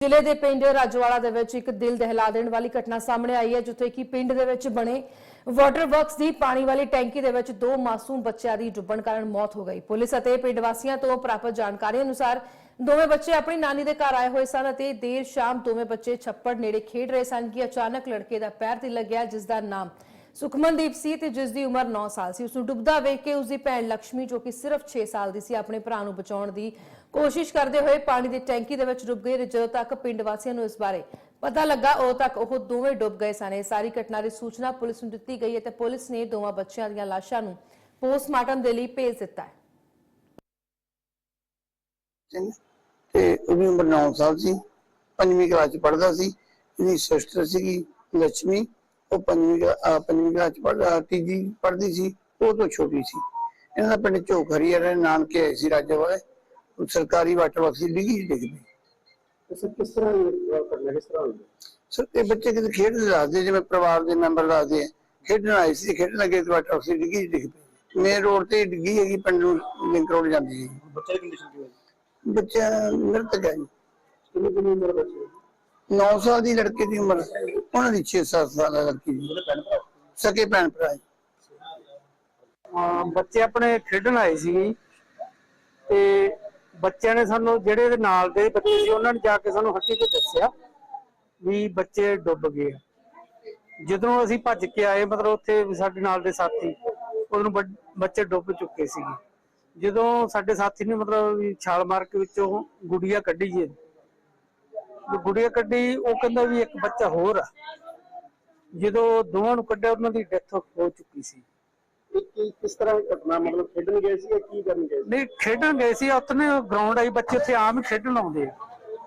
ਜ਼ਿਲ੍ਹੇ ਦੇ ਪਿੰਡ ਰਾਜਵਾੜਾ ਦੇ ਵਿੱਚ ਇੱਕ ਦਿਲ ਦਹਿਲਾ ਦੇਣ ਵਾਲੀ ਘਟਨਾ ਸਾਹਮਣੇ ਆਈ ਹੈ, ਜਿੱਥੇ ਕਿ ਪਿੰਡ ਦੇ ਵਿੱਚ ਬਣੇ ਵਾਟਰ ਵਰਕਸ ਦੀ ਪਾਣੀ ਵਾਲੀ ਟੈਂਕੀ ਦੇ ਵਿੱਚ ਦੋ ਮਾਸੂਮ ਬੱਚਿਆਂ ਦੀ ਡੁੱਬਣ ਕਾਰਨ ਮੌਤ ਹੋ ਗਈ। ਪੁਲਿਸ ਅਤੇ ਪਿੰਡ ਵਾਸੀਆਂ ਤੋਂ ਪ੍ਰਾਪਤ ਜਾਣਕਾਰੀ ਅਨੁਸਾਰ ਦੋਵੇਂ ਬੱਚੇ ਆਪਣੀ ਨਾਨੀ ਦੇ ਘਰ ਆਏ ਹੋਏ ਸਨ ਅਤੇ ਦੇਰ ਸ਼ਾਮ ਦੋਵੇਂ ਬੱਚੇ ਛੱਪੜ ਨੇੜੇ ਖੇਡ ਰਹੇ ਸਨ ਕਿ ਅਚਾਨਕ ਲੜਕੇ ਦਾ ਪੈਰ ਤੇ ਲੱਗਿਆ ਜਿਸ ਦਾ ਨਾਮ ਸੁਖਮਨਦੀਪ ਸੀ ਤੇ ਜਿਸ ਦੀ ਉਮਰ 9 ਸਾਲ ਸੀ। ਉਸ ਨੂੰ ਡੁੱਬਦਾ ਵੇਖ ਕੇ ਉਸ ਦੀ ਭੈਣ ਲక్ష్ਮੀ ਜੋ ਕਿ ਸਿਰਫ 6 ਸਾਲ ਦੀ ਸੀ, ਆਪਣੇ ਭਰਾ ਨੂੰ ਬਚਾਉਣ ਦੀ ਕੋਸ਼ਿਸ਼ ਕਰਦੇ ਹੋਏ ਪਾਣੀ ਦੀ ਟੈਂਕੀ ਦੇ ਵਿੱਚ ਡੁੱਬ ਗਈ ਜਦੋਂ ਤੱਕ ਪਿੰਡ ਵਾਸੀਆਂ ਨੂੰ ਇਸ ਬਾਰੇ ਪਤਾ ਲੱਗਾ ਉਹ ਤੱਕ ਉਹ ਦੋਵੇਂ ਡੁੱਬ ਗਏ ਸਨ। ਇਹ ਸਾਰੀ ਘਟਨਾ ਦੀ ਸੂਚਨਾ ਪੁਲਿਸ ਨੂੰ ਦਿੱਤੀ ਗਈ ਹੈ ਤੇ ਪੁਲਿਸ ਨੇ ਦੋਵਾਂ ਬੱਚਿਆਂ ਦੀਆਂ ਲਾਸ਼ਾਂ ਨੂੰ ਪੋਸਟਮਾਰਟਮ ਦੇ ਲਈ ਭੇਜ ਦਿੱਤਾ ਹੈ। ਤੇ ਉਹਦੀ ਉਮਰ 9 ਸਾਲ ਸੀ। ਪੰਜਵੀਂ ਕਲਾਸ ਚ ਪੜ੍ਹਦਾ ਸੀ। ਇਹਦੀ ਸਿਸਟਰ ਸੀਗੀ ਲక్ష్ਮੀ ਉਹ ਪੰਜਵੀਂ ਅਹ ਪੰਜਵੀਂ ਕਲਾਸ ਪੜ੍ਹਦਾ ਤੀਜੀ ਪੜ੍ਹਦੀ ਸੀ ਉਹ ਤੋਂ ਛੋਟੀ ਸੀ। ਇਹਨਾਂ ਦਾ ਪਿੰਡ ਝੋਖਰੀ ਹੈ ਨਾਨਕੇ ਆਏ ਸੀ ਰਾਜੇ ਵਾਲੇ। ਉਹ ਸਰਕਾਰੀ ਵਾਟਰ ਵਰਕਸ ਦੀ ਡਿੱਗੀ ਡਿੱਗ ਪਈ। ਸਰ ਕਿਸ ਤਰ੍ਹਾਂ ਇਹ ਕਰਨਾ ਕਿਸ ਤਰ੍ਹਾਂ ਸਰ ਇਹ ਬੱਚੇ ਕਿਤੇ ਖੇਡਦੇ ਦੱਸਦੇ ਜਿਵੇਂ ਪਰਿਵਾਰ ਦੇ ਮੈਂਬਰ ਦੱਸਦੇ ਆ। ਖੇਡਣ ਆਏ ਸੀ ਖੇਡਣ ਲੱਗੇ ਤੇ ਵਾਟਰ ਵਰਕਸ ਦੀ ਡਿੱਗੀ ਡਿੱਗ ਪਈ। ਮੇਨ ਰੋਡ ਤੇ ਹੀ ਡਿੱਗੀ ਹੈਗੀ ਪਿੰਡ ਨੂੰ ਲਿੰਕ ਰੋਡ ਜਾਂਦੀ ਹੈ ਬੱਚੇ ਦੀ ਕੰਡੀਸ਼ਨ ਕੀ ਹੋਈ ਬੱਚਾ ਮ੍ਰਿਤਕ ਹੈ ਕਿੰਨੀ ਕਿੰਨੀ ਉਮਰ ਦਾ ਬੱਚੇ 9 ਸਾਲ ਦੀ ਲੜਕੇ ਦੀ ਉਮਰ। ਉਹਨਾਂ ਦੀ 6-7 ਸਾਲ ਲੜਕੀ ਦੀ ਉਹਦੇ ਭੈਣ ਭਰਾ ਸਕੇ ਭੈਣ ਭਰਾ ਜੀ। ਹਾਂ, ਬੱਚੇ ਆਪਣੇ ਖੇਡਣ ਆਏ ਸੀ ਤੇ ਬੱਚਿਆਂ ਨੇ ਸਾਨੂੰ ਜਿਹੜੇ ਇਹਦੇ ਨਾਲ ਦੇ ਬੱਚੇ ਸੀ, ਉਹਨਾਂ ਨੇ ਜਾ ਕੇ ਸਾਨੂੰ ਹੱਟੀ ਤੇ ਦੱਸਿਆ ਵੀ ਬੱਚੇ ਡੁੱਬ ਗਏ ਆ। ਜਦੋਂ ਅਸੀਂ ਭੱਜ ਕੇ ਆਏ, ਮਤਲਬ ਉੱਥੇ ਵੀ ਸਾਡੇ ਨਾਲ ਦੇ ਸਾਥੀ, ਉਹਨੂੰ ਬੱਚ- ਬੱਚੇ ਡੁੱਬ ਚੁੱਕੇ ਸੀਗੇ ਜਦੋਂ ਸਾਡੇ ਸਾਥੀ ਨੇ ਮਤਲਬ ਵੀ ਛਾਲ ਮਾਰ ਕੇ ਵਿੱਚੋਂ ਗੁੜੀਆ ਕੱਢੀ ਜੀ ਗੁੜੀਆ ਕੱਢੀ ਉਹ ਕਹਿੰਦਾ ਵੀ ਇੱਕ ਬੱਚਾ ਹੋਰ ਆ। ਜਦੋਂ ਦੋਵਾਂ ਨੂੰ ਕੱਢਿਆ ਉਹਨਾਂ ਦੀ ਡੈਥ ਹੋ ਚੁੱਕੀ ਸੀ। ਕੀ ਕਿਸ ਤਰ੍ਹਾਂ ਘਟਨਾ ਮਤਲਬ ਖੇਡਣ ਗਏ ਸੀ ਜਾਂ ਕੀ ਕਰਨ ਗਏ ਸੀ? ਨਹੀਂ ਖੇਡਣ ਗਏ ਸੀ। ਉੱਥੇ ਗਰਾਊਂਡ ਆਈ ਬੱਚੇ ਉੱਥੇ ਆਮ ਹੀ ਖੇਡਣ ਆਉਂਦੇ ਆ।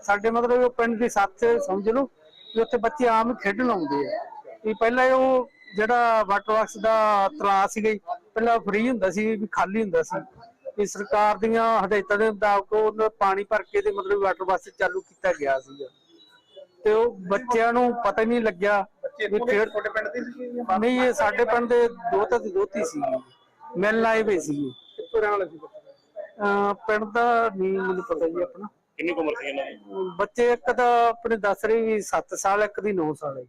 ਸਾਡੇ ਮਤਲਬ ਉਹ ਪਿੰਡ ਦੇ ਸਾਥ ਸਮਝ ਲਓ ਵੀ ਉੱਥੇ ਬੱਚੇ ਆਮ ਹੀ ਖੇਡਣ ਆਉਂਦੇ ਆ। ਵੀ ਪਹਿਲਾਂ ਉਹ ਜਿਹੜਾ ਵਾਟਰ ਵਰਕਸ ਦਾ ਤਲਾਅ ਸੀਗਾ ਜੀ, ਪਹਿਲਾਂ ਫ੍ਰੀ ਹੁੰਦਾ ਸੀ ਵੀ ਖਾਲੀ ਹੁੰਦਾ ਸੀ। ਵੀ ਸਰਕਾਰ ਦੀਆਂ ਹਦਾਇਤਾਂ ਦੇ ਮੁਤਾਬਕ ਉਹ ਪਾਣੀ ਭਰ ਕੇ ਤੇ ਮਤਲਬ ਵਾਟਰ ਵਰਕਸ ਚਾਲੂ ਕੀਤਾ ਗਿਆ ਸੀਗਾ। ਤੇ ਉਹ ਬੱਚਿਆਂ ਨੂੰ ਪਤਾ ਹੀ ਨਹੀਂ ਲੱਗਿਆ ਵੀ ਖੇਡ ਤੁਹਾਡੇ ਪਿੰਡ ਦੇ ਸੀ ਨਹੀਂ ਇਹ ਸਾਡੇ ਪਿੰਡ ਦੇ ਦੋਤਾ ਦੀ ਦੋਤੀ ਸੀ ਮਿਲਣ ਆਏ ਹੋਏ ਸੀ ਕਿੱਥੋਂ ਰਹਿਣ ਵਾਲੇ ਸੀ ਬੱਚੇ? ਅਹ ਪਿੰਡ ਦਾ ਨਹੀਂ ਮੈਨੂੰ ਪਤਾ ਜੀ ਆਪਣਾ। ਕਿੰਨੀ ਉਮਰ ਸੀ ਇਹਨਾਂ ਦੀ? ਬੱਚੇ ਇੱਕ ਤਾਂ ਆਪਣੇ ਦੱਸ ਰਹੀ ਵੀ 7 ਸਾਲ ਇੱਕ ਦੀ 9 ਸਾਲ ਹੈ।